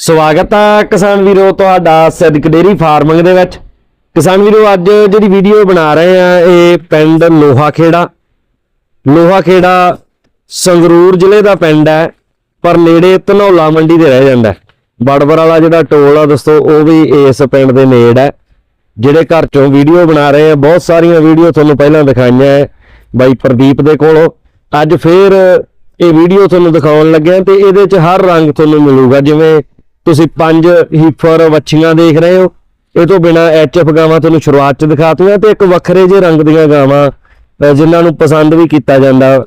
ਸਵਾਗਤ ਆ ਕਿਸਾਨ ਵੀਰੋ, ਤੁਹਾਡਾ ਸਿੱਧਕ ਡੇਰੀ ਫਾਰਮਿੰਗ ਦੇ ਵਿੱਚ। ਕਿਸਾਨ ਵੀਰੋ, ਅੱਜ ਜਿਹੜੀ ਵੀਡੀਓ ਬਣਾ ਰਹੇ ਆ, ਇਹ ਪਿੰਡ ਲੋਹਾ ਖੇੜਾ ਲੋਹਾ ਖੇੜਾ ਸੰਗਰੂਰ ਜ਼ਿਲ੍ਹੇ ਦਾ ਪਿੰਡ ਹੈ, ਪਰ ਨੇੜੇ ਧਨੌਲਾ ਮੰਡੀ ਦੇ ਰਹਿ ਜਾਂਦਾ ਹੈ। ਬੜਬੜ ਵਾਲਾ ਜਿਹੜਾ ਟੋਲ ਆ, ਦੋਸਤੋ, ਉਹ ਵੀ ਇਸ ਪਿੰਡ ਦੇ ਨੇੜ ਹੈ। ਜਿਹੜੇ ਘਰ ਚੋਂ ਵੀਡੀਓ ਬਣਾ ਰਹੇ ਆ, ਬਹੁਤ ਸਾਰੀਆਂ ਵੀਡੀਓ ਤੁਹਾਨੂੰ ਪਹਿਲਾਂ ਦਿਖਾਈਆਂ ਹੈ ਬਾਈ ਪ੍ਰਦੀਪ ਦੇ ਕੋਲੋਂ। ਅੱਜ ਫੇਰ ਇਹ ਵੀਡੀਓ ਤੁਹਾਨੂੰ ਦਿਖਾਉਣ ਲੱਗਿਆ ਤੇ ਇਹਦੇ 'ਚ ਹਰ ਰੰਗ ਤੁਹਾਨੂੰ ਮਿਲੂਗਾ, ਜਿਵੇਂ ਤੁਸੀਂ ਪੰਜ ਹੀਫਰ ਵੱਛੀਆਂ ਦੇਖ ਰਹੇ ਹੋ। ਇਹ ਤੋਂ ਬਿਨਾ ਐਚਐਫ ਗਾਵਾਂ ਤੁਹਾਨੂੰ ਸ਼ੁਰੂਆਤ 'ਚ ਦਿਖਾਤੀਆਂ ਤੇ ਇੱਕ ਵੱਖਰੇ ਜਿਹੇ ਰੰਗ ਦੀਆਂ ਗਾਵਾਂ ਅਹ ਜਿਨ੍ਹਾਂ ਨੂੰ ਪਸੰਦ ਵੀ ਕੀਤਾ ਜਾਂਦਾ।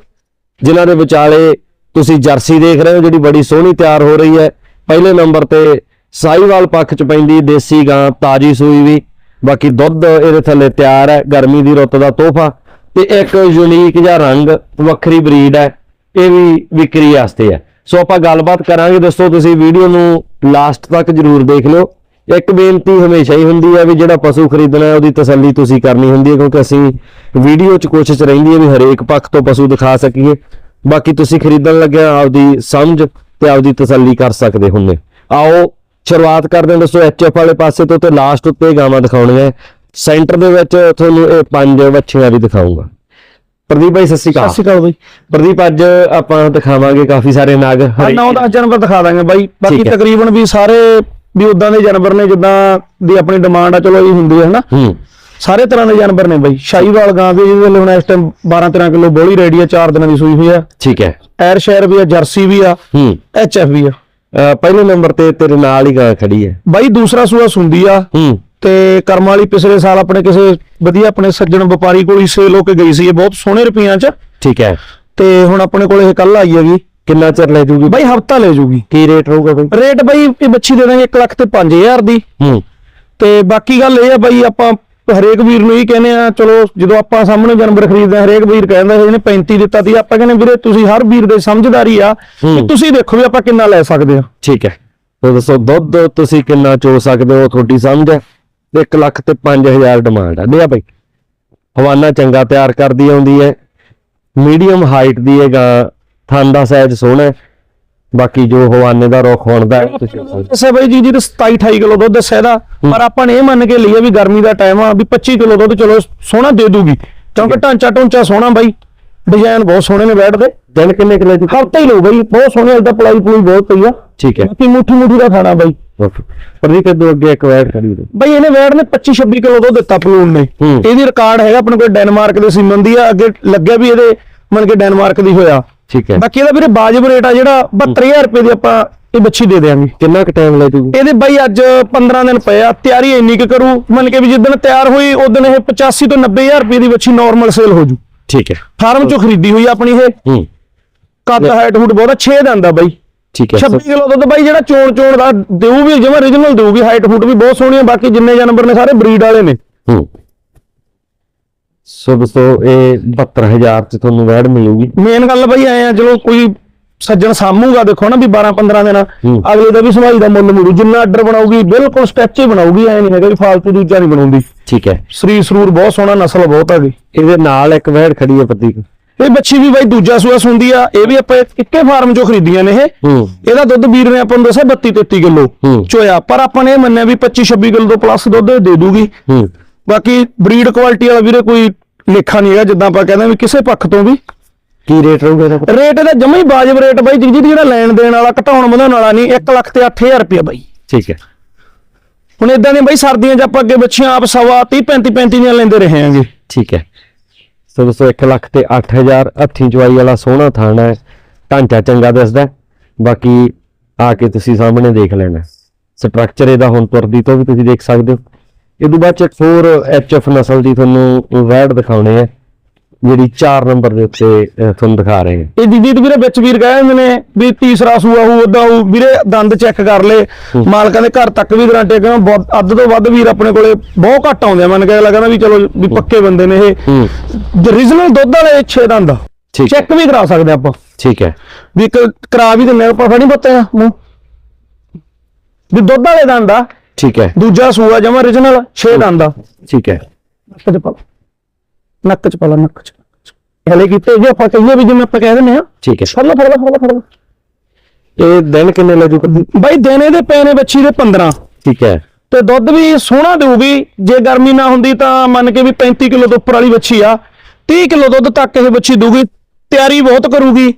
ਜਿਨ੍ਹਾਂ ਦੇ ਵਿਚਾਲੇ ਤੁਸੀਂ ਜਰਸੀ ਦੇਖ ਰਹੇ ਹੋ, ਜਿਹੜੀ ਬੜੀ ਸੋਹਣੀ ਤਿਆਰ ਹੋ ਰਹੀ ਹੈ। ਪਹਿਲੇ ਨੰਬਰ ਤੇ ਸਾਈਵਾਲ ਪੱਖ 'ਚ ਪੈਂਦੀ ਦੇਸੀ ਗਾਂ ਤਾਜੀ ਸੂਈ ਵੀ। ਬਾਕੀ ਦੁੱਧ ਇਹਦੇ ਥੱਲੇ ਤਿਆਰ ਹੈ, ਗਰਮੀ ਦੀ ਰੁੱਤ ਦਾ ਤੋਹਫਾ। ਤੇ ਇੱਕ ਯੂਨੀਕ ਜਿਹਾ ਰੰਗ ਵੱਖਰੀ ਬਰੀਡ ਹੈ, ਇਹ ਵੀ ਵਿਕਰੀ ਵਾਸਤੇ ਹੈ। ਸੋ ਆਪਾਂ ਗੱਲਬਾਤ ਕਰਾਂਗੇ ਦੋਸਤੋ ਤੁਸੀਂ ਵੀਡੀਓ ਨੂੰ ਲਾਸਟ ਤੱਕ ਜਰੂਰ ਦੇਖ ਲਿਓ। ਇੱਕ ਬੇਨਤੀ ਹਮੇਸ਼ਾ ਹੀ ਹੁੰਦੀ ਹੈ ਵੀ ਜਿਹੜਾ ਪਸ਼ੂ ਖਰੀਦਣਾ ਹੈ, ਉਹਦੀ ਤਸੱਲੀ ਤੁਸੀਂ ਕਰਨੀ ਹੁੰਦੀ ਹੈ, ਕਿਉਂਕਿ ਅਸੀਂ ਵੀਡੀਓ 'ਚ ਕੋਸ਼ਿਸ਼ ਰਹਿੰਦੀ ਹੈ ਵੀ ਹਰੇਕ ਪੱਖ ਤੋਂ ਪਸ਼ੂ ਦਿਖਾ ਸਕੀਏ। ਬਾਕੀ ਤੁਸੀਂ ਖਰੀਦਣ ਲੱਗਿਆ ਆਪਦੀ ਸਮਝ ਤੇ ਆਪਦੀ ਤਸੱਲੀ ਕਰ ਸਕਦੇ ਹੁੰਦੇ। ਆਓ, ਸ਼ੁਰੂਆਤ ਕਰਦੇ ਹਾਂ ਦੋਸਤੋ ਐਚਐਫ ਵਾਲੇ ਪਾਸੇ ਤੋਂ ਤੇ ਲਾਸਟ ਉੱਤੇ ਗਾਵਾਂ ਦਿਖਾਉਣੀਆਂ। ਸੈਂਟਰ ਦੇ ਵਿੱਚ ਤੁਹਾਨੂੰ ਇਹ ਪੰਜ ਵੱਛੀਆਂ ਵੀ ਦਿਖਾਉਂਗਾ। ਪ੍ਰਦੀਪ ਭਾਈ ਸਤਿ ਸ਼੍ਰੀ ਸਤਿ ਅਕਾਲ ਸ਼੍ਰੀ ਅਕਾਲ ਬਾਈ। ਪ੍ਰਦੀਪ ਅੱਜ ਆਪਾਂ ਦਿਖਾਵਾਂਗੇ ਕਾਫੀ ਸਾਰੇ ਨਾਗ ਹਾਂ ਹਰੇ- 9-10 ਜਾਨਵਰ ਦਿਖਾ ਦਾਂਗੇ ਬਾਈ। ਬਾਕੀ। ਤਕਰੀਬਨ ਵੀ ਸਾਰੇ ਵੀ ਉਦਾਂ ਦੇ ਜਾਨਵਰ ਨੇ ਜਿੱਦਾਂ ਦੀ ਆਪਣੀ ਡਿਮਾਂਡ ਆ ਚਲੋ ਇਹ ਹੁੰਦੀ ਹੈ ਹਨਾ? ਸਾਰੇ ਤਰ੍ਹਾਂ ਦੇ ਜਾਨਵਰ ਨੇ ਬਾਈ। ਸ਼ਾਹੀਵਾਲ ਗਾਂ ਵੀ ਜਿਹਦੇ ਲਈ ਹੁਣ ਇਸ ਟਾਈਮ 12-13 ਕਿਲੋ ਬੋਲੀ ਰੈਡੀ ਆ 4 ਦਿਨਾਂ ਦੀ ਸੂਈ ਹੋਈ ਆ। ਠੀਕ ਹੈ। ਐਰ ਸ਼ਹਿਰ ਵੀ ਆ ਜਰਸੀ ਵੀ ਆ ਹੂੰ। ਐਚਐਫ ਵੀ ਆ। ਪਹਿਲੇ ਨੰਬਰ ਤੇ ਤੇਰੇ ਨਾਲ ਹੀ ਗਾਂ ਖੜੀ ਹੈ। ਬਾਈ ਦੂਸਰਾ ਸੂਆ ਸੁੰਦੀ ਆ। ਹੂੰ। ਤੇ ਕਰਮ ਵਾਲੀ ਪਿਛਲੇ ਸਾਲ ਆਪਣੇ ਕਿਸੇ ਵਧੀਆ ਆਪਣੇ ਸੱਜਣ ਵਪਾਰੀ ਕੋਲ ਹੀ ਸੇਲ ਹੋ ਕੇ ਗਈ ਸੀ। ਇਹ ਬਹੁਤ ਸੋਹਣੇ ਰੁਪਈਆਂ 'ਚ। ਠੀਕ ਹੈ। ਤੇ ਹੁਣ ਆਪਣੇ ਕੋਲ ਇਹ ਕੱਲ ਆਈ ਹੈਗੀ। ਕਿੰਨਾ ਚਿਰ ਲੈ ਜੂਗੀ? ਬਾਈ ਹਫਤਾ ਲੈ ਜੂਗੀ। ਕੀ ਰੇਟ ਰਹੂਗਾ ਬਈ? ਰੇਟ ਬਾਈ ਇਹ ਬੱਚੀ ਦੇ ਦਾਂਗੇ 1 ਲੱਖ ਤੇ 5000 ਦੀ। ਹੂੰ। ਤੇ ਬਾਕੀ ਗੱਲ ਇਹ ਆ ਬਾਈ ਆਪਾਂ ਹਰੇਕ ਵੀਰ ਨੂੰ ਇਹ ਕਹਿੰਦੇ ਆ ਚਲੋ ਜਦੋਂ ਆਪਾਂ ਸਾਹਮਣੇ ਜਾਨਵਰ ਖਰੀਦਦੇ ਆ ਹਰੇਕ ਵੀਰ ਕਹਿੰਦਾ ਇਹਨੇ 35 ਦਿੱਤਾ ਤੀ ਆਪਾਂ ਕਹਿੰਦੇ ਵੀਰੇ ਤੁਸੀਂ ਹਰ ਵੀਰ ਦੇ ਸਮਝਦਾਰੀ ਆ ਕਿ ਹੂੰ। ਤੁਸੀਂ ਦੇਖੋ ਵੀ ਆਪਾਂ ਕਿੰਨਾ ਲੈ ਸਕਦੇ ਆ। ਠੀਕ ਹੈ। ਤੇ ਦੱਸੋ ਦੁੱਧ ਤੁਸੀਂ ਕਿੰਨਾ ਚੋ ਸਕਦੇ ਹੋ? ਤੁਹਾਡੀ ਸਮਝ ਹੈ। 1 ਲੱਖ ਤੇ 5000 ਡਿਮਾਂਡ ਹੈ ਲਿਆ ਬਈ ਹਵਾਨਾ ਚੰਗਾ ਤਿਆਰ ਕਰਦੀ ਆਉਂਦੀ ਹੈ ਮੀਡੀਅਮ ਹਾਈਟ ਦੀ ਇਹ ਗਾਂ ਥਣ ਦਾ ਸਾਈਜ਼ ਸੋਹਣਾ ਹੈ ਬਾਕੀ ਜੋ ਹਵਾਨੇ ਦਾ ਰੁਖ ਬਣਦਾ ਹੈ ਤੁਸੀਂ ਹੋ। ਬਾਈ ਜੀ ਜੀ 27 28 ਕਿਲੋ ਦੁੱਧ ਦੱਸਿਆ ਦਾ ਪਰ ਆਪਾਂ ਨੇ ਇਹ ਮੰਨ ਕੇ ਲਈਏ ਵੀ ਗਰਮੀ ਦਾ ਟਾਈਮ ਆ ਵੀ 25 ਕਿਲੋ ਦੁੱਧ ਚਲੋ ਸੋਹਣਾ ਦੇ ਦੂਗੀ। ਕਿਉਂਕਿ ਢਾਂਚਾ ਢੁੰਚਾ ਸੋਹਣਾ ਬਾਈ ਡਿਜ਼ਾਈਨ ਬਹੁਤ ਸੋਹਣੇ ਨੇ ਬੈਠ ਦੇ ਦਿਨ ਕਿੰਨੇ ਕਿਲੇ ਦੀ? ਹਫਤਾ ਹੀ ਲਓ ਬਾਈ ਬਹੁਤ ਸੋਹਣੇ ਦਾ ਪਲਾਈ ਪਲੂਈ ਬਹੁਤ ਪਈ ਆ। ਠੀਕ ਹੈ ਬਾਕੀ ਮੁੱਠੀ ਮੁੱਠੀ ਦਾ ਖਾਣਾ ਬਾਈ। ਪ੍ਰਦੀਪ ਤੋਂ ਅੱਗੇ ਇੱਕ ਵੈਟ ਖੜੀ ਹੋ ਬਈ ਇਹਨੇ ਵੈਟ ਨੇ 25 26 ਕਿਲੋ ਦੁੱਧ ਦਿੱਤਾ ਪਲੂਨ ਨੇ। ਹੂੰ। ਇਹਦੀ ਰਿਕਾਰਡ ਹੈਗਾ ਆਪਣੇ ਕੋਲ ਡੈਨਮਾਰਕ ਦੇ ਸੀਮਨ ਦੀ ਆ ਅੱਗੇ ਲੱਗਿਆ ਵੀ ਇਹਦੇ ਮੰਨ ਕੇ ਡੈਨਮਾਰਕ ਦੀ ਹੋਇਆ। ਠੀਕ ਹੈ। ਬਾਕੀ ਇਹਦਾ ਵੀਰੇ ਬਾਜਬ ਰੇਟ ਆ ਜਿਹੜਾ 72000 ਰੁਪਏ ਦੀ ਆਪਾਂ ਇਹ ਬੱਚੀ ਦੇ ਦੇਾਂਗੇ ਕਿੰਨਾ ਕੁ ਟਾਈਮ ਲੈ ਜੂਗੀ? ਇਹਦੇ ਬਾਈ ਅੱਜ 15 ਦਿਨ ਪਏ ਆ ਤਿਆਰੀ ਇੰਨੀ ਕੁ ਕਰੂ ਮੰਨ ਕੇ ਵੀ ਜਿੱਦਣ ਤਿਆਰ ਹੋਈ ਉਦੋਂ ਇਹ 85 ਤੋਂ 90000 ਰੁਪਏ ਦੀ ਬੱਚੀ ਨਾਰਮਲ ਸੇਲ ਹੋ ਜੂ। ਠੀਕ ਹੈ। ਫਾਰਮ ਚੋਂ ਖਰੀਦੀ ਹੋਈ ਆ ਆਪਣੀ ਇਹ। ਹੂੰ। ਕੱਦ ਹਾਈਟ ਹੂਟ ਬਹੁਤ 6 ਦੰਦ ਆ ਬਾਈ। ਠੀਕ ਹੈ 26 ਕਿਲੋ ਦੁੱਧ ਬਾਈ ਜਿਹੜਾ ਚੋਣ ਚੋਣ ਦਾ ਦੇਊ ਵੀ ਜਿਵੇਂ origignal ਦੇਊਗੀ ਹਾਈਟ ਹੂਟ ਵੀ ਬਹੁਤ ਸੋਹਣੀ ਆ ਬਾਕੀ ਜਿੰਨੇ ਜਾਨਵਰ ਨੇ ਸਾਰੇ ਬਰੀਡ ਵਾਲੇ ਨੇ। ਹੂੰ। ਸੋ ਦੋਸਤੋ ਇਹ 72000 ਚ ਤੁਹਾਨੂੰ ਵੈਟ ਮਿਲੂਗੀ। ਮੇਨ ਗੱਲ ਬਈ ਐ ਆ ਚਲੋ ਕੋਈ ਸੱਜਣ ਸਾਮੂਗਾ ਦੇਖੋ ਨਾ ਵੀ 12 15 ਦਿਨ ਹੂੰ। ਅਗਲੇ ਦਾ ਵੀ ਸਮਾਈ ਦਾ ਮੁੱਲ ਮੁੜੂ ਜਿੰਨਾ ਆਰਡਰ ਬਣਾਉਗੀ ਬਿਲਕੁਲ ਸਟੈਚ ਹੀ ਬਣਾਉਗੀ ਐ ਨਹੀਂ ਹੈਗਾ ਵੀ ਫਾਲਤੂ ਦੂਜਾ ਨਹੀਂ ਬਣਾਉਂਦੀ। ਠੀਕ ਹੈ। ਸਰੀਰ ਸਰੂਰ ਬਹੁਤ ਸੋਹਣਾ ਨਸਲ ਬਹੁਤ ਹੈਗੀ ਇਹਦੇ। ਨਾਲ ਇੱਕ ਵੈਟ ਖੜੀ ਹੈ ਪ੍ਰਦੀਪ ਇਹ ਬੱਚੀ ਵੀ ਬਾਈ ਦੂਜਾ ਸੂਆ ਸੁੰਦੀ ਆ ਇਹ ਵੀ ਆਪਾਂ ਇੱਕੇ ਫਾਰਮ ਚੋਂ ਖਰੀਦੀਆਂ ਨੇ ਇਹ। ਇਹਦਾ ਦੁੱਧ ਵੀਰ ਨੇ ਆਪਾਂ ਨੂੰ ਦੱਸਿਆ 32 33 ਕਿਲੋ। ਚੋਇਆ ਪਰ ਆਪਾਂ ਨੇ ਇਹ ਮੰਨਿਆ ਵੀ 25 26 ਕਿਲੋ ਤੋਂ ਪਲੱਸ ਦੁੱਧ ਦੇ ਦੂਗੀ। ਬਾਕੀ ਬਰੀਡ ਕੁਆਲਿਟੀ ਵਾਲਾ ਵੀਰੇ ਕੋਈ ਲੇਖਾ ਨਹੀਂ ਹੈਗਾ ਜਿੱਦਾਂ ਆਪਾਂ ਕਹਿੰਦੇ ਵੀ ਕਿਸੇ ਪੱਖ ਤੋਂ ਵੀ। ਕੀ ਰੇਟ ਰਹੂਗਾ ਇਹਦਾ ਰੇਟ ਇਹਦਾ ਜਮਾ ਹੀ ਵਾਜਬ ਰੇਟ ਬਾਈ ਜੀ ਜਿਹੜਾ ਲੈਣ ਦੇਣ ਵਾਲਾ ਘਟਾਉਣ ਵਧਾਉਣ ਵਾਲਾ ਨਹੀਂ 1 ਲੱਖ ਤੇ 8000 ਰੁਪਏ ਬਾਈ। ਠੀਕ ਹੈ। ਹੁਣ ਇਦਾਂ ਦੇ ਬਾਈ ਸਰਦੀਆਂ 'ਚ ਆਪਾਂ ਅੱਗੇ ਬੱਚੀਆਂ ਆਪ ਸਵਾ 30 35 35 ਦੀਆਂ ਲੈਂਦੇ ਰਹੇ ਆਂਗੇ ਠੀਕ ਹੈ। ਸੋ ਦੋਸਤੋ 1 ਲੱਖ ਤੇ 8000 ਹੱਥੀਂ ਚਵਾਈ ਵਾਲਾ ਸੋਹਣਾ ਥਾਣਾ ਹੈ। ਢਾਂਚਾ ਚੰਗਾ ਦਿਸਦਾ ਬਾਕੀ ਆ ਕੇ ਤੁਸੀਂ ਸਾਹਮਣੇ ਦੇਖ ਲੈਣਾ ਸਟਰਕਚਰ ਇਹਦਾ ਹੁਣ ਤੁਰਦੀ ਤੋਂ ਵੀ ਤੁਸੀਂ ਦੇਖ ਸਕਦੇ ਹੋ। ਇਹ ਤੋਂ ਬਾਅਦ ਚ ਇੱਕ ਹੋਰ ਐਚਐਫ ਨਸਲ ਦੀ ਤੁਹਾਨੂੰ ਵੈਡ ਦਿਖਾਉਣੇ ਆ ਜਿਹੜੀ 4 ਨੰਬਰ ਦੇ ਉੱਤੇ ਤੁਹਾਨੂੰ ਦਿਖਾ ਰਹੇ ਹਾਂ। ਇਹ ਦੀਦੀ ਤੇ ਵੀਰੇ ਵਿੱਚ ਵੀਰ ਕਹਿ ਦਿੰਦੇ ਨੇ ਵੀ ਤੀਸਰਾ ਸੂਆ ਹੋਊ ਉਦਾਂ ਹੋਊ ਵੀਰੇ ਦੰਦ ਚੈੱਕ ਕਰ ਲੈ ਮਾਲਕਾਂ ਦੇ ਘਰ ਤੱਕ ਵੀ ਗਰੰਟੀ ਕਿ ਬਹੁਤ ਅੱਧ ਤੋਂ ਵੱਧ ਵੀਰ ਆਪਣੇ ਕੋਲੇ ਬਹੁਤ ਘੱਟ ਆਉਂਦੇ ਆ। ਮੰਨ ਕੇ ਲੱਗਦਾ ਵੀ ਚਲੋ ਵੀ ਪੱਕੇ ਬੰਦੇ ਨੇ ਇਹ। ਹੂੰ। ਓਰੀਜਨਲ ਦੁੱਧ ਵਾਲੇ 6 ਦੰਦ ਚੈੱਕ ਵੀ ਕਰਾ ਸਕਦੇ ਆਪਾਂ। ਠੀਕ ਹੈ। ਵੀ ਇੱਕ ਕਰਾ ਵੀ ਦਿੰਦੇ ਆਪਾਂ ਫੜੀ ਬੱਤੇ ਮੂੰਹ। ਵੀ ਦੁੱਧ ਵਾਲੇ ਦੰਦ ਆ। ਠੀਕ ਹੈ। ਦੂਜਾ ਸੂਆ ਜਮਾ origignal 6 ਦੰਦ ਆ। ਠੀਕ ਹੈ। ਨੱਕ ਚ ਪਾ। ਨੱਕ ਚ ਪਾ ਲਾ ਨੱਕ ਚ। ਹਲੇ ਕੀਤੇ ਜੇ ਆਪਾਂ ਕਹੀਏ ਵੀ ਜਿਵੇਂ ਆਪਾਂ ਕਹਿ ਦਿੰਦੇ ਆ ਠੀਕ ਹੈ। ਫੜ ਲਾ ਫੜ ਲਾ ਫੜ ਲਾ ਫੜ ਲਾ। ਇਹ ਦਿਨ ਕਿੰਨੇ ਲੈ ਜੂ ਬਾਈ ਦਿਨੇ ਦੇ ਪਏ ਨੇ ਬੱਚੀ ਦੇ 15 ਠੀਕ ਹੈ। ਤੇ ਦੁੱਧ ਵੀ ਸੋਹਣਾ ਦੇਊਗੀ ਜੇ ਗਰਮੀ ਨਾ ਹੁੰਦੀ ਤਾਂ ਮੰਨ ਕੇ ਵੀ 35 ਕਿਲੋ ਤੋਂ ਉੱਪਰ ਵਾਲੀ ਬੱਚੀ ਆ। 30 ਕਿਲੋ ਦੁੱਧ ਤੱਕ ਇਹ ਬੱਚੀ ਦਊਗੀ। ਤਿਆਰੀ ਬਹੁਤ ਕਰੂਗੀ।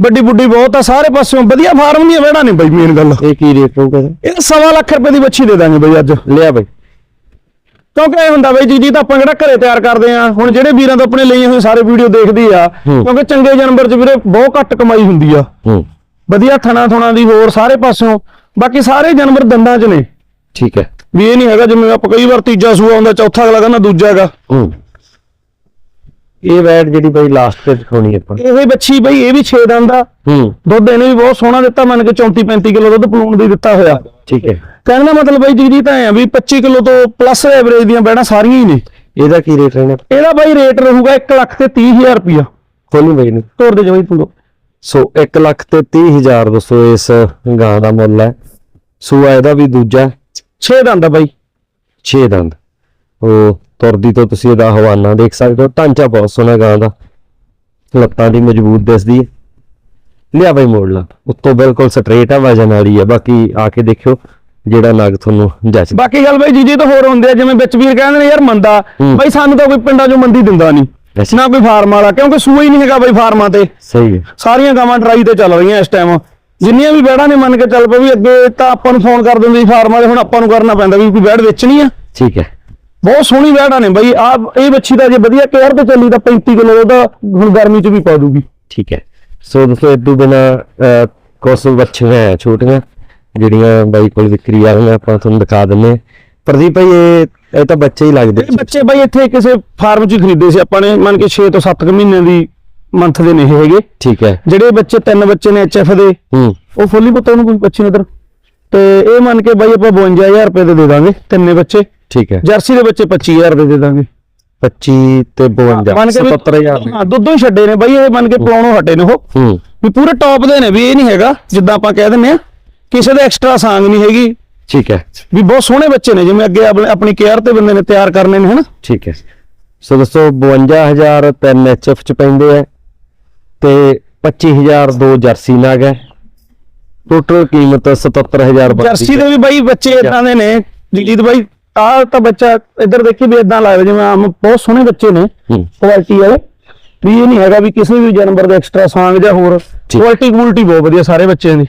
ਵੱਡੀ ਬੁੱਢੀ ਬਹੁਤ ਆ ਸਾਰੇ ਪਾਸਿਓਂ। ਵਧੀਆ ਫਾਰਮ ਦੀਆਂ ਵੇੜਾਂ ਨੇ ਬਾਈ ਮੇਨ ਗੱਲ। ਇਹ ਕੀ ਰੇਟ ਹੋਊਗਾ ਇਹਦਾ? ਇਹ ਸਵਾ ਲੱਖ ਰੁਪਏ ਦੀ ਬੱਚੀ ਦੇ ਦਾਂਗੇ ਬਾਈ ਅੱਜ। ਲਿਆ ਬਈ। ਕਿਉਂਕਿ ਇਹ ਹੁੰਦਾ ਬਾਈ ਜੀ ਜੀ ਤਾਂ ਆਪਾਂ ਕਿਹੜਾ ਘਰੇ ਤਿਆਰ ਕਰਦੇ ਆ। ਹੁਣ ਜਿਹੜੇ ਵੀਰਾਂ ਤੋਂ ਆਪਣੇ ਲਈ ਹੋਏ ਸਾਰੇ ਵੀਡੀਓ ਦੇਖਦੀ ਆ। ਕਿਉਂਕਿ ਚੰਗੇ ਜਾਨਵਰ 'ਚ ਵੀਰੇ ਬਹੁਤ ਘੱਟ ਕਮਾਈ ਹੁੰਦੀ ਆ। ਵਧੀਆ ਥਣਾ ਥੁਣਾ ਦੀ ਹੋਰ ਸਾਰੇ ਪਾਸਿਓਂ ਬਾਕੀ ਸਾਰੇ ਜਾਨਵਰ ਦੰਦਾਂ 'ਚ ਨੇ। ਠੀਕ ਹੈ। ਵੀ ਇਹ ਨਹੀਂ ਹੈਗਾ ਜਿਵੇਂ ਆਪਾਂ ਕਈ ਵਾਰ ਤੀਜਾ ਸੂਆ ਹੁੰਦਾ ਚੌਥਾ ਅਗਲਾ ਕਹਿੰਦਾ ਦੂਜਾ ਹੈਗਾ। ਇਹ ਵੈਟ ਜਿਹੜੀ ਬਈ ਲਾਸਟ ਤੇ ਦਿਖਾਉਣੀ ਆਪਾਂ। ਇਹ ਬੱਚੀ ਬਈ ਇਹ ਵੀ 6 ਦੰਦ ਦਾ ਹੂੰ। ਦੁੱਧ ਇਹਨੇ ਵੀ ਬਹੁਤ ਸੋਹਣਾ ਦਿੱਤਾ ਮੰਨ ਕੇ 34 35 ਕਿਲੋ ਦੁੱਧ ਪਲੂਣ ਦੀ ਦਿੱਤਾ ਹੋਇਆ। ਠੀਕ ਹੈ। ਕਹਿਣ ਦਾ ਮਤਲਬ ਬਈ ਜੀ ਜੀ ਤਾਂ ਐ ਆ ਵੀ 25 ਕਿਲੋ ਤੋਂ ਪਲੱਸ ਐਵਰੇਜ ਦੀਆਂ ਬੈਣਾ ਸਾਰੀਆਂ ਹੀ ਨੇ। ਇਹਦਾ ਕੀ ਰੇਟ ਰਹਿਣਾ? ਇਹਦਾ ਬਾਈ ਰੇਟ ਰਹੂਗਾ 1 ਲੱਖ ਤੇ 30000 ਰੁਪਇਆ। ਖੋਲੀ ਬਈ ਨੂੰ। ਤੋਰ ਦੇ ਜਵਾਈ ਤੂੰ ਸੋ 1 ਲੱਖ ਤੇ 30000 ਦੋਸਤੋ ਇਸ ਗਾਂ ਦਾ ਮੁੱਲ ਹੈ। ਸੂਆ ਇਹਦਾ ਵੀ ਦੂਜਾ। 6 ਦੰਦ ਬਾਈ। 6 ਦੰਦ। ਉਹ ਤੁਰਦੀ ਤੋਂ ਤੁਸੀਂ ਇਹਦਾ ਹਵਾਨਾ ਦੇਖ ਸਕਦੇ ਹੋ। ਢਾਂਚਾ ਬਹੁਤ ਸੋਹਣਾ ਗਾਂ ਦਾ। ਲੱਤਾਂ ਦੀ ਮਜ਼ਬੂਤ ਦਿਸਦੀ ਹੈ। ਲਿਆ ਬਈ ਮੋੜ ਲਾ। ਉੱਤੋਂ ਬਿਲਕੁਲ ਸਟ੍ਰੇਟ ਆ ਵਜਨ ਵਾਲੀ ਹੈ ਬਾਕੀ ਆ ਕੇ ਦੇਖਿਓ ਜਿਹੜਾ ਨਗ ਤੁਹਾਨੂੰ ਜੱਜ ਬਾਕੀ ਗੱਲ ਬਾਈ ਜੀ ਜੀ ਤਾਂ ਹੋਰ ਹੁੰਦੇ ਆ ਜਿਵੇਂ ਵਿੱਚ ਵੀਰ ਕਹਿੰਦੇ ਨੇ ਯਾਰ ਮੰਦਾ। ਬਾਈ ਸਾਨੂੰ ਤਾਂ ਕੋਈ ਪਿੰਡਾਂ 'ਚੋਂ ਮੰਦੀ ਦਿੰਦਾ ਨਹੀਂ। ਨਾ ਕੋਈ ਫਾਰਮ ਵਾਲਾ ਕਿਉਂਕਿ ਸੂਆ ਹੀ ਨਹੀਂ ਹੈਗਾ ਬਾਈ ਫਾਰਮਾਂ ਤੇ। ਸਹੀ ਹੈ। ਸਾਰੀਆਂ ਗਾਵਾਂ ਟਰਾਈ ਤੇ ਚੱਲ ਰਹੀਆਂ ਇਸ ਟਾਈਮ ਜਿੰਨੀਆਂ ਵੀ ਬੈੜਾਂ ਨੇ ਮੰਨ ਕੇ ਚੱਲ ਵੀ ਅੱਗੇ ਤਾਂ ਆਪਾਂ ਨੂੰ ਫੋਨ ਕਰ ਦਿੰਦੇ ਸੀ ਫਾਰਮ ਵਾਲੇ ਹੁਣ ਆਪਾਂ ਨੂੰ ਕਰਨਾ ਪੈਂਦਾ ਵੀ ਕੋਈ ਬੈੜ ਵੇਚਣੀ ਆ। ਠੀਕ ਹੈ। ਬਹੁਤ ਸੋਹਣੀ ਬੈੜਾਂ ਨੇ ਬਾਈ। ਆ ਇਹ ਬੱਚੀ ਦਾ ਜੇ ਵਧੀਆ ਕੇਅਰ ਤੇ ਚੱਲੀ ਤਾਂ 35 ਕਿਲੋ ਉਹਦਾ ਹੁਣ ਗਰਮੀ 'ਚ ਵੀ ਪਾ ਦੂਗੀ ਠੀਕ ਹੈ। ਸੋ ਦੋਸਤੋ ਇਦੋਂ ਬਿਨਾ ਕੁਝ ਬੱਚੀਆਂ ਹੈ ਛੋਟੀਆਂ ਜਿਹੜੀਆਂ ਬਾਈ ਕੋਲ ਵਿਕਰੀ ਆ ਰਹੀਆਂ ਆਪਾਂ ਤੁਹਾਨੂੰ ਦਿਖਾ ਦਿੰਨੇ। ਪ੍ਰਦੀਪ ਭਾਈ ਇਹ ਇਹ ਤਾਂ ਬੱਚੇ ਹੀ ਲੱਗਦੇ ਬੱਚੇ ਬਾਈ ਇੱਥੇ ਕਿਸੇ ਫਾਰਮ 'ਚ ਖਰੀਦੇ ਸੀ ਆਪਾਂ ਨੇ ਮੰਨ ਕੇ 6 ਤੋਂ 7 ਮਹੀਨੇ ਦੀ ਮੰਥ ਦੇ ਨੇ ਇਹ ਹੈਗੇ। ਠੀਕ ਹੈ। ਜਿਹੜੇ ਬੱਚੇ ਤਿੰਨ ਬੱਚੇ ਨੇ ਐਚਐਫ ਦੇ ਹੂੰ। ਉਹ ਫੁੱਲੀ ਪੁੱਤਾਂ ਨੂੰ ਕੋਈ ਬੱਚੇ ਨਦਰ। ਤੇ ਇਹ ਮੰਨ ਕੇ ਬਾਈ ਆਪਾਂ 52000 ਰੁਪਏ ਦੇ ਦੇ ਦਾਂਗੇ ਤਿੰਨੇ ਬੱਚੇ। ਠੀਕ ਹੈ। ਜਰਸੀ ਦੇ ਬੱਚੇ 25000 ਦੇ ਦੇ ਦਾਂਗੇ। 25 ਤੇ 52 ਮੰਨ ਕੇ ਵੀ- 77000 ਹਾਂ ਦੁੱਧੋਂ ਹੀ ਛੱਡੇ ਨੇ ਬਾਈ ਇਹ ਮੰਨ ਕੇ ਪਲਾਉਣੋਂ ਹਟੇ ਨੇ ਉਹ। ਹੂੰ। ਵੀ ਪੂਰੇ ਟੌਪ ਦੇ ਨੇ ਵੀ ਇਹ ਨਹੀਂ ਹੈਗਾ ਜਿੱਦਾਂ ਆਪਾਂ ਕਹਿ ਦਿੰਨੇ ਆ ਕਿਸੇ ਦੇ ਐਕਸਟਰਾ ਸਾਂਗ ਨਹੀਂ ਹੈਗੀ। ਠੀਕ ਹੈ। ਵੀ ਬਹੁਤ ਸੋਹਣੇ ਬੱਚੇ ਨੇ ਜਿਵੇਂ ਅੱਗੇ ਆਪਣੇ- ਆਪਣੀ ਕੇਅਰ ਤੇ ਬੰਦੇ ਨੇ ਤਿਆਰ ਕਰਨੇ ਨੇ ਹਨਾ? ਠੀਕ ਹੈ। ਸੋ ਦੋਸਤੋ 52000 ਤਿੰਨ ਐਚਐਫ ਚ ਪੈਂਦੇ ਆ ਤੇ 25000 ਦੋ ਜਰਸੀ ਨਾਗ ਹੈ। ਟੋਟਲ ਕੀਮਤ 77000 ਬਣਦੀ ਜਰਸੀ ਦੇ ਵੀ ਬਾਈ ਬੱਚੇ ਇਦਾਂ ਦੇ ਨੇ ਜਗਜੀਤ ਬਾਈ। ਆਹ ਤਾਂ ਬੱਚਾ ਇੱਧਰ ਦੇਖੀ ਵੀ ਇਦਾਂ ਲੱਗਦਾ ਜਿਵੇਂ ਆਮ ਬਹੁਤ ਸੋਹਣੇ ਬੱਚੇ ਨੇ ਕੁਆਲਿਟੀ ਵਾਲੇ। ਵੀ ਇਹ ਨਹੀਂ ਹੈਗਾ ਵੀ ਕਿਸੇ ਵੀ ਜਾਨਵਰ ਦਾ ਐਕਸਟਰਾ ਸਾਂਗ ਜਾਂ ਹੋਰ। ਕੁਆਲਿਟੀ ਕੁਆਲਿਟੀ ਬਹੁਤ ਵਧੀਆ ਸਾਰੇ ਬੱਚਿਆਂ ਦੀ।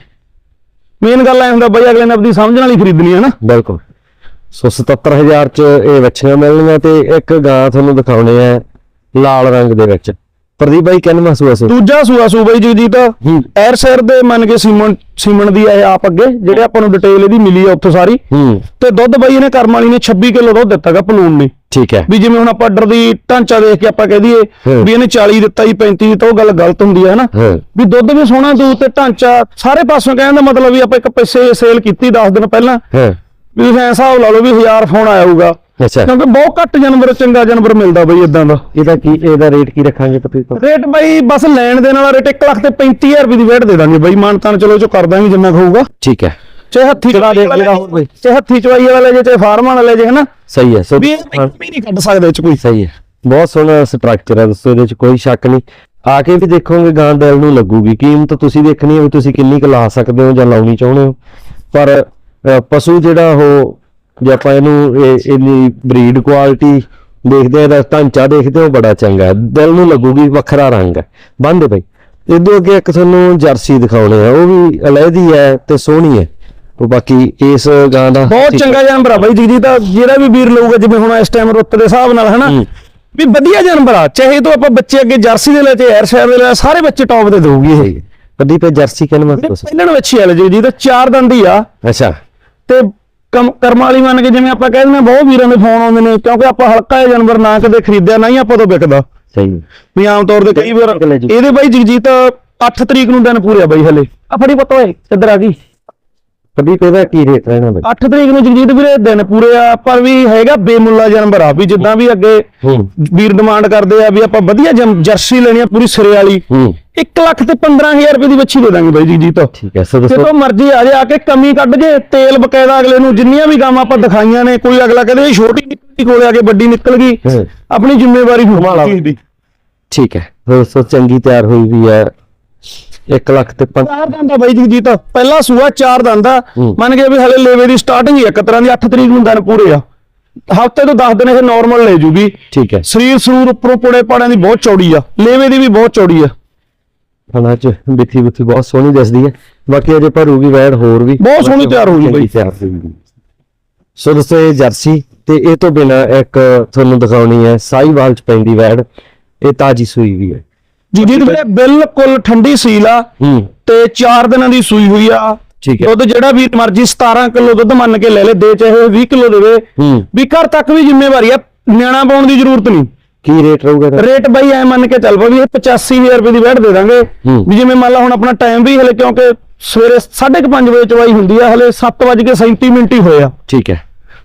ਮੇਨ ਗੱਲ ਐ ਹੁੰਦਾ ਬਾਈ ਅਗਲੇ ਨੇ ਆਪਣੀ ਸਮਝ ਨਾਲ ਹੀ ਖਰੀਦਣੀ ਹੈ ਨਾ। ਬਿਲਕੁਲ। ਸੋ 77000 ਚ ਇਹ ਵੱਛੀਆਂ ਮਿਲਣਗੀਆਂ ਤੇ ਇੱਕ ਗਾਂ ਤੁਹਾਨੂੰ ਦਿਖਾਉਣੇ ਆ ਲਾਲ ਰੰਗ ਦੇ ਵਿੱਚ। ਪ੍ਰਦੀਪ ਭਾਈ ਕਿੰਨਾ ਸੂਆ ਸੂ? ਦੂਜਾ ਸੂਆ ਸੂ ਬਾਈ ਜਗਜੀਤ ਐਰ ਸ਼ਹਿਰ ਦੇ ਮੰਨ ਕੇ ਸੀਮਨ ਸੀਮਨ ਦੀ ਇਹ ਆਪ ਅੱਗੇ ਜਿਹੜੇ ਆਪਾਂ ਨੂੰ ਡਿਟੇਲ ਇਹਦੀ ਮਿਲੀ ਆ ਉੱਥੋਂ ਸਾਰੀ। ਤੇ ਦੁੱਧ ਬਾਈ ਇਹਨੇ ਕਰਮ ਵਾਲੀ ਨੇ 26 ਕਿਲੋ ਦੁੱਧ ਦਿੱਤਾਗਾ ਪਲੂਣ ਨੇ। ਠੀਕ ਹੈ। ਵੀ ਜਿਵੇਂ ਹੁਣ ਆਪਾਂ ਆਰਡਰ ਦੀ ਢਾਂਚਾ ਦੇਖ ਕੇ ਆਪਾਂ ਕਹਿ ਦਈਏ। ਵੀ ਇਹਨੇ 40 ਦਿੱਤਾ ਜੀ 35 ਦਿੱਤਾ ਉਹ ਗੱਲ ਗਲਤ ਹੁੰਦੀ ਹੈ ਨਾ ਹਾਂ। ਵੀ ਦੁੱਧ ਵੀ ਸੋਹਣਾ ਦੂ ਤੇ ਢਾਂਚਾ ਸਾਰੇ ਪਾਸੋਂ ਕਹਿਣ ਦਾ ਮਤਲਬ ਵੀ ਆਪਾਂ ਇੱਕ ਪੈਸੇ ਸੇਲ ਕੀਤੀ 10 ਦਿਨ ਪਹਿਲਾਂ। ਵੀ ਹਿਸਾਬ ਲਾ ਲਓ ਵੀ 1000 ਫੋਨ ਆਇਆ ਹੋਊਗਾ। ਅੱਛਾ। ਕਿਉਂਕਿ ਬਹੁਤ ਘੱਟ ਜਾਨਵਰ ਚੰਗਾ ਜਾਨਵਰ ਮਿਲਦਾ ਬਈ ਇਦਾਂ ਦਾ। ਇਹਦਾ ਕੀ ਇਹਦਾ ਰੇਟ ਕੀ ਰੱਖਾਂਗੇ ਪ੍ਰਦੀਪ ਰੇਟ ਬਾਈ ਬਸ ਲੈਣ ਦੇਣ ਵਾਲਾ ਰੇਟ 1 ਲੱਖ ਤੇ 35000 ਰੁਪਏ ਦੀ ਵੇਟ ਦੇ ਦਾਂਗੇ ਬਾਈ। ਮਾਨ ਤਾਨ ਚਲੋ ਚੋਂ ਕਰ ਦਾਂਗੇ ਜਿੰਨਾ ਹੋਊਗਾ ਠੀਕ ਹੈ। ਚਾਹੇ ਹੱਥੀ ਚੜਾ ਦੇ ਜਿਹੜਾ ਹੋਰ ਬਈ। ਚਾਹੇ ਹੱਥੀ ਚਵਾਈ ਵਾਲਾ ਲੈ ਜੇ ਚਾਹੇ ਫਾਰਮ ਵਾਲਾ ਲੈ ਜੇ ਹਨਾ? ਸਹੀ ਹੈ ਸੋ ਵੀ ਹਾਂ, ਨਹੀਂ ਕੱਢ ਸਕਦੇ ਇਹ ਚ ਕੋਈ। ਸਹੀ ਹੈ। ਬਹੁਤ ਸੋਹਣਾ ਸਟਰਕਚਰ ਹੈ ਦੋਸਤੋ ਇਹਦੇ ਚ ਕੋਈ ਸ਼ੱਕ ਨਹੀਂ। ਆ ਕੇ ਵੀ ਦੇਖੋਗੇ ਗਾਂ ਦਿਲ ਨੂੰ ਲੱਗੂਗੀ। ਕੀਮਤ ਤੁਸੀਂ ਦੇਖਣੀ ਹੈ ਵੀ ਤੁਸੀਂ ਕਿੰਨੀ ਕੁ ਲਾ ਸਕਦੇ ਹੋ ਜਾਂ ਲਾਉਣੀ ਚਾਹੁੰਦੇ ਹੋ। ਪਰ ਪਸ਼ੂ ਜਿਹੜਾ ਉਹ ਜੇ ਆਪਾਂ ਇਹਨੂੰ ਇਹ- ਇਹਦੀ ਬਰੀਡ ਕੁਆਲਿਟੀ ਦੇਖਦੇ ਹਾਂ ਇਹਦਾ ਢਾਂਚਾ ਦੇਖਦੇ ਹਾਂ ਬੜਾ ਚੰਗਾ ਹੈ। ਦਿਲ ਨੂੰ ਲੱਗੂਗੀ ਵੱਖਰਾ ਰੰਗ ਹੈ। ਬੰਦੇ ਬਈ। ਇਦੋਂ ਅੱਗੇ ਇੱਕ ਤੁਹਾਨੂੰ ਜਰਸੀ ਦਿਖਾਉਣੇ ਆ ਉਹ ਵੀ ਅਲੱਦੀ ਹੈ ਤੇ ਸੋਹਣੀ ਹੈ। ਉਹ ਬਾਕੀ ਇਸ ਗਾਂ ਦਾ ਬਹੁਤ ਚੰਗਾ ਜਾਨਵਰ ਆ ਬਾਈ ਜੀ ਤਾਂ ਜਿਹੜਾ ਵੀ ਵੀਰ ਲਊਗਾ ਜਿਵੇਂ ਹੁਣ ਇਸ ਟਾਈਮ ਰੁੱਤ ਦੇ ਹਿਸਾਬ ਨਾਲ ਹਨਾ? ਹੂੰ। ਵੀ ਵਧੀਆ ਜਾਨਵਰ ਆ। ਚਾਹੇ ਤੋਂ ਆਪਾਂ ਬੱਚੇ ਅੱਗੇ ਜਰਸੀ ਦੇ ਲੈ ਤੇ ਐਰ ਸ਼ਹਿਰ ਦੇ ਲੈ ਸਾਰੇ ਬੱਚੇ ਟੌਪ ਦੇ ਦੇਊਗੀ ਇਹ। ਪ੍ਰਦੀਪ ਇਹ ਜਰਸੀ ਕਿੰਨਾ ਮਤ ਤੁਸੀਂ ਪਹਿਲਣ ਵੱਛੀ ਆ ਜੀ ਜੀ ਤਾਂ ਚਾਰ ਦੰਦੀ ਆ। ਅੱਛਾ। ਤੇ ਕਰਮ ਵਾਲੀ ਮੰਨ ਕੇ ਜਿਵੇਂ ਆਪਾਂ ਕਹਿੰਦੇ ਨੇ ਬਹੁਤ ਵੀਰਾਂ ਦੇ ਫੋਨ ਆਉਂਦੇ ਨੇ ਕਿਉਂਕਿ ਆਪਾਂ ਹਲਕਾ ਜਿਹਾ ਜਾਨਵਰ ਨਾ ਕਦੇ ਖਰੀਦਿਆ ਨਾ ਹੀ ਆਪਾਂ ਤੋਂ ਵਿਕਦਾ। ਸਹੀ। ਵੀ ਆਮ ਤੌਰ ਤੇ ਕਈ ਵਾਰ? ਇਹਦੇ ਬਾਈ ਜਗਜੀਤ 8 ਤਰੀਕ ਨੂੰ ਦਿਨ ਪੂਰੇ ਆ ਬਾਈ ਹਲੇ। ਆ ਫੜੀ ਪਤਾ ਓਏ ਕਿੱਧਰ ਆ ਗਈ? ਪ੍ਰਦੀਪ ਇਹਦਾ ਕੀ ਰੇਟ ਰਹਿਣਾ ਬਈ? 8 ਤਰੀਕ ਨੂੰ ਜਗਜੀਤ ਵੀਰੇ ਦਿਨ ਪੂਰੇ ਆ ਪਰ ਵੀ ਹੈਗਾ ਬੇਮੁੱਲਾ ਜਾਨਵਰ ਆ ਵੀ ਜਿੱਦਾਂ ਵੀ ਅੱਗੇ ਵੀਰ ਡਿਮਾਂਡ ਕਰਦੇ ਆ ਵੀ ਆਪਾਂ ਵਧੀਆ ਜਰਸੀ ਲੈਣੀ ਆ ਪੂਰੀ ਸਿਰੇ ਵਾਲੀ। ਹੂੰ। 1 ਲੱਖ ਤੇ 15000 ਰੁਪਏ ਦੀ ਬੱਚੀ ਦੇ ਦਾਂਗੇ ਬਾਈ ਜੀ ਜੀ ਤੋਂ। ਠੀਕ ਹੈ ਸੋ ਦੋਸਤੋ ਜਦੋਂ ਮਰਜ਼ੀ ਆ ਜਾ ਆ ਕੇ ਕਮੀ ਕੱਢ ਜੇ ਤੇਲ ਬਕਾਇਦਾ ਅਗਲੇ ਨੂੰ ਜਿੰਨੀਆਂ ਵੀ ਗਾਵਾਂ ਆਪਾਂ ਦਿਖਾਈਆਂ ਨੇ ਕੋਈ ਅਗਲਾ ਕਹਿੰਦੇ ਇਹ ਛੋਟੀ ਨਿਕਲੀ ਕੋਲੇ ਆ ਕੇ ਵੱਡੀ ਨਿਕਲ ਗਈ ਹੂੰ। ਆਪਣੀ ਜ਼ਿੰਮੇਵਾਰੀ ਲਾ। ਹੋਵਾਲਾ ਦੀ ਠੀਕ ਹੈ ਦੋਸਤੋ ਚੰਗੀ ਤਿਆਰ ਹੋਈ ਵੀ ਹੈ। 1 ਲੱਖ ਤੇ ਪੰਜ ਚਾਰ ਦੰਦ ਬਾਈ ਜਗਜੀਤ ਪਹਿਲਾ ਸੂਆ ਚਾਰ ਦੰਦ ਹੂੰ। ਮੰਨ ਕੇ ਵੀ ਹਲੇ ਲੇਵੇ ਦੀ ਸਟਾਰਟਿੰਗ ਹੀ ਆ ਇੱਕ ਤਰ੍ਹਾਂ ਦੀ 8 ਤਰੀਕ ਨੂੰ ਦਿਨ ਪੂਰੇ ਆ। ਹਫ਼ਤੇ ਤੋਂ 10 ਦਿਨ ਇਹ ਨਾਰਮਲ ਲੈ ਜੂਗੀ। ਠੀਕ ਹੈ। ਸਰੀਰ ਸਰੂਰ ਉੱਪਰੋਂ ਪੁੜੇ ਪਾੜਿਆਂ ਦੀ ਬਹੁਤ ਚੌੜੀ ਆ। ਲੇਵੇ ਦੀ ਵੀ ਬਹੁਤ ਚੌੜੀ ਆ। ਫਣਾ ਚ ਬਿੱਥੀ ਬਿੱਥੀ ਬਹੁਤ ਸੋਹਣੀ ਦਿਸਦੀ ਹੈ। ਬਾਕੀ ਅਜੇ ਭਰੂਗੀ ਵੈੜ ਹੋਰ ਵੀ। ਬਹੁਤ ਸੋਹਣੀ ਤਿਆਰ ਹੋਈ ਬਈ। ਤਿਆਰ ਹੋਈ ਸੋ ਦੋਸਤੋ ਇਹ ਜਰਸੀ ਤੇ ਇਹ ਤੋਂ ਬਿਨਾ ਇੱਕ ਤੁਹਾਨੂੰ ਦਿਖਾਉਣੀ ਹੈ ਸਾਈਵਾਲ ਚ ਪੈਂਦੀ ਵੈੜ। ਇਹ ਤਾਜੀ ਸੂਈ ਵੀ ਹੈ। ਜਗਜੀਤ ਵੀਰੇ ਬਿਲਕੁਲ ਠੰਡੀ ਸੀਲ ਆ ਹੂੰ। ਤੇ 4 ਦਿਨਾਂ ਦੀ ਸੂਈ ਹੋਈ ਆ। ਠੀਕ ਹੈ। ਦੁੱਧ ਜਿਹੜਾ ਵੀ ਮਰਜ਼ੀ 17 ਕਿਲੋ ਦੁੱਧ ਮੰਨ ਕੇ ਲੈ ਲੈ ਦੇ ਚਾਹੇ 20 ਕਿਲੋ ਦੇਵੇ। ਹੂੰ। ਵੀ ਘਰ ਤੱਕ ਵੀ ਜ਼ਿੰਮੇਵਾਰੀ ਆ ਨਿਆਣਾ ਪਾਉਣ ਦੀ ਜ਼ਰੂਰਤ ਨਹੀਂ। ਕੀ ਰੇਟ ਰਹੂਗਾ ਇਹਦਾ? ਰੇਟ ਬਾਈ ਐ ਮੰਨ ਕੇ ਚੱਲ ਪਾ ਵੀ ਇਹ 85000 ਰੁਪਏ ਦੀ ਵੈਟ ਦੇ ਦਾਂਗੇ। ਵੀ ਜਿਵੇਂ ਮੰਨ ਲਾ ਹੁਣ ਆਪਣਾ ਟਾਈਮ ਵੀ ਹਲੇ ਕਿਉਂਕਿ ਸਵੇਰੇ 5:30 ਵਜੇ ਚਵਾਈ ਹੁੰਦੀ ਆ ਹਲੇ 7:37 ਮਿੰਟ ਹੀ ਹੋਏ ਆ। ਠੀਕ ਹੈ।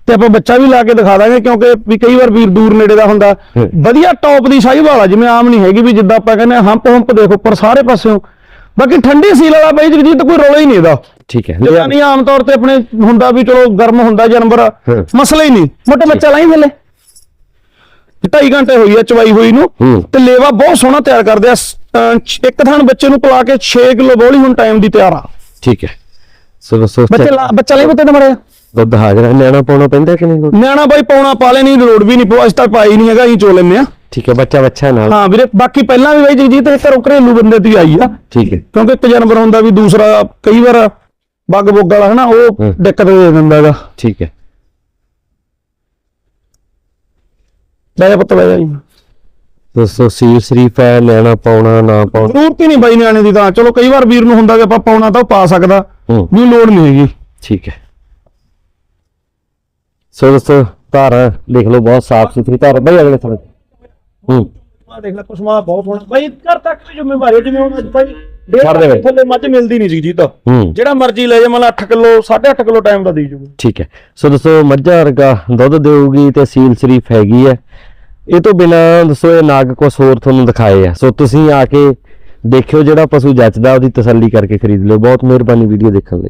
ਤੇ ਆਪਾਂ ਬੱਚਾ ਵੀ ਲਾ ਕੇ ਦਿਖਾ ਦਾਂਗੇ ਕਿਉਂਕਿ ਵੀ ਕਈ ਵਾਰ ਵੀਰ ਦੂਰ ਨੇੜੇ ਦਾ ਹੁੰਦਾ। ਵਧੀਆ ਟੌਪ ਦੀ ਸਾਈ ਵਾਲਾ ਜਿਵੇਂ ਆਮ ਨਹੀਂ ਹੈਗੀ ਵੀ ਜਿੱਦਾਂ ਆਪਾਂ ਕਹਿੰਦੇ ਹਾਂ, ਹੰਪ ਹੰਪ ਦੇਖੋ ਉੱਪਰ ਸਾਰੇ ਪਾਸਿਓਂ। ਬਾਕੀ ਠੰਡੀ ਸੀਲ ਵਾਲਾ ਬਾਈ ਜਗਜੀਤ ਕੋਈ ਰੋਲਾ ਹੀ ਨਹੀਂ ਇਹਦਾ। ਠੀਕ ਹੈ। ਨਹੀਂ ਆਮ ਤੌਰ ਤੇ ਆਪਣੇ ਹੁੰਦਾ ਵੀ ਚਲੋ ਗਰਮ ਹੁੰਦਾ ਜਾਨਵਰ। ਮਸਲਾ ਹੀ ਨਹੀਂ। ਮੋਟੇ ਬੱਚਾ ਲਾਈ ਥੱਲੇ। ਢਾਈ ਘੰਟੇ ਹੋਈ ਆ ਚਵਾਈ ਹੋਈ ਨੂੰ। ਤੇ ਲੇਵਾ ਬਹੁਤ ਸੋਹਣਾ ਤਿਆਰ ਕਰਦੇ ਆ। ਸ- ਇੱਕ ਥਾਂ ਬੱਚੇ ਨੂੰ ਪਲਾ ਕੇ 6 ਕਿਲੋ ਬੋਲੀ ਹੁਣ ਟਾਈਮ ਦੀ ਤਿਆਰ ਆ। ਠੀਕ ਹੈ। ਸੋ ਦੋਸਤੋ ਬੱਚੇ ਲਾ- ਬੱਚਾ ਲਈ ਬਤੇ ਮੜਿਆ। ਦੁੱਧ ਹਾਜ਼ਰ ਹੈ। ਨਿਆਣਾ ਪਾਉਣਾ ਪੈਂਦਾ ਕਿ ਨਹੀਂ ਨਿਆਣਾ ਬਾਈ ਪਾਉਣਾ ਪਾਲੇ ਨਹੀਂ ਲੋੜ ਵੀ ਨਹੀਂ ਪਵਾ ਇਸ ਤਾਂ ਪਾਈ ਨਹੀਂ ਹੈਗਾ ਅਸੀਂ ਚੋ ਲੈਂਦੇ ਆ। ਠੀਕ ਹੈ ਬੱਚਾ ਬੱਚਾ ਨਾਲ। ਹਾਂ ਵੀਰੇ ਬਾਕੀ ਪਹਿਲਾਂ ਵੀ ਬਾਈ ਜਗਜੀਤ ਇਹ ਘਰੋਂ ਘਰੇਲੂ ਬੰਦੇ ਦੀ ਆਈ ਆ। ਠੀਕ ਹੈ। ਕਿਉਂਕਿ ਇੱਕ ਜਾਨਵਰ ਹੁੰਦਾ ਵੀ ਦੂਸਰਾ ਕਈ ਵਾਰ ਬੱਗ ਬੁੱਗ ਵਾਲਾ ਹਨਾ ਉਹ। ਦਿੱਕਤ ਦੇ ਦਿੰਦਾ ਹੈਗਾ। ਠੀਕ ਹੈ। ਲੈ ਜਾ ਪੁੱਤ ਲੈ ਜਾ ਜੀ। ਦੋਸਤੋ ਸੀਰ ਸ਼ਰੀਫ ਹੈ ਨਿਆਣਾ ਪਾਉਣਾ ਨਾ ਪਾਉਣਾ? ਜ਼ਰੂਰਤ ਹੀ ਨਹੀਂ ਬਾਈ ਨਿਆਣੇ ਦੀ ਤਾਂ। ਚਲੋ ਕਈ ਵਾਰ ਵੀਰ ਨੂੰ ਹੁੰਦਾ ਕਿ ਆਪਾਂ ਪਾਉਣਾ ਤਾਂ ਉਹ ਪਾ ਸਕਦਾ। ਹੂੰ। ਵੀ ਲੋੜ ਨਹੀਂ ਹੈਗੀ। ਠੀਕ ਹੈ। ਸੋ ਦੋਸਤੋ ਧਾਰਾਂ ਦੇਖ ਲਓ ਬਹੁਤ ਸਾਫ਼ ਸੁਥਰੀ ਧਾਰ ਬਈ ਅਗਲੇ ਥਾਂ ਹੂੰ। ਆ ਦੇਖ ਲੈ ਕੁਸਮਾ ਬਹੁਤ ਹੋਣਾ। ਬਾਈ ਘਰ ਤੱਕ ਵੀ ਜ਼ਿੰਮੇਵਾਰੀ ਜਿਵੇਂ ਹੁਣ ਅੱਜ ਬਾਈ ਛੱਡ ਦੇ ਬਾਈ। ਥੱਲੇ ਮੱਝ ਮਿਲਦੀ ਨਹੀਂ ਸੀ ਜੀਤ ਹੂੰ। ਜਿਹੜਾ ਮਰਜ਼ੀ ਲੈ ਜਾ ਮਤਲਬ 8 ਕਿਲੋ 8.5 ਕਿਲੋ ਟਾਈਮ ਦਾ ਦੇ ਜੂਗਾ। ਠੀਕ ਹੈ। ਸੋ ਦੋਸਤੋ ਮੱਝਾਂ ਵਰਗਾ ਦੁੱਧ ਦੇਊਗੀ ਤੇ ਸੀਲ ਸ਼ਰੀਫ ਹੈਗੀ ਹੈ। ਇਹ ਤੋਂ ਬਿਨਾ ਦੱਸੋ ਇਹ ਨਾਗ ਕੁਛ ਹੋਰ ਤੁਹਾਨੂੰ ਦਿਖਾਏ ਆ। ਸੋ ਤੁਸੀਂ ਆ ਕੇ ਦੇਖਿਓ ਜਿਹੜਾ ਪਸ਼ੂ ਜੱਚਦਾ, ਉਹਦੀ ਤਸੱਲੀ ਕਰਕੇ ਖਰੀਦ ਲਿਓ। ਬਹੁਤ ਮਿਹਰਬਾਨੀ ਵੀਡੀਓ ਦੇਖਣ ਲਈ।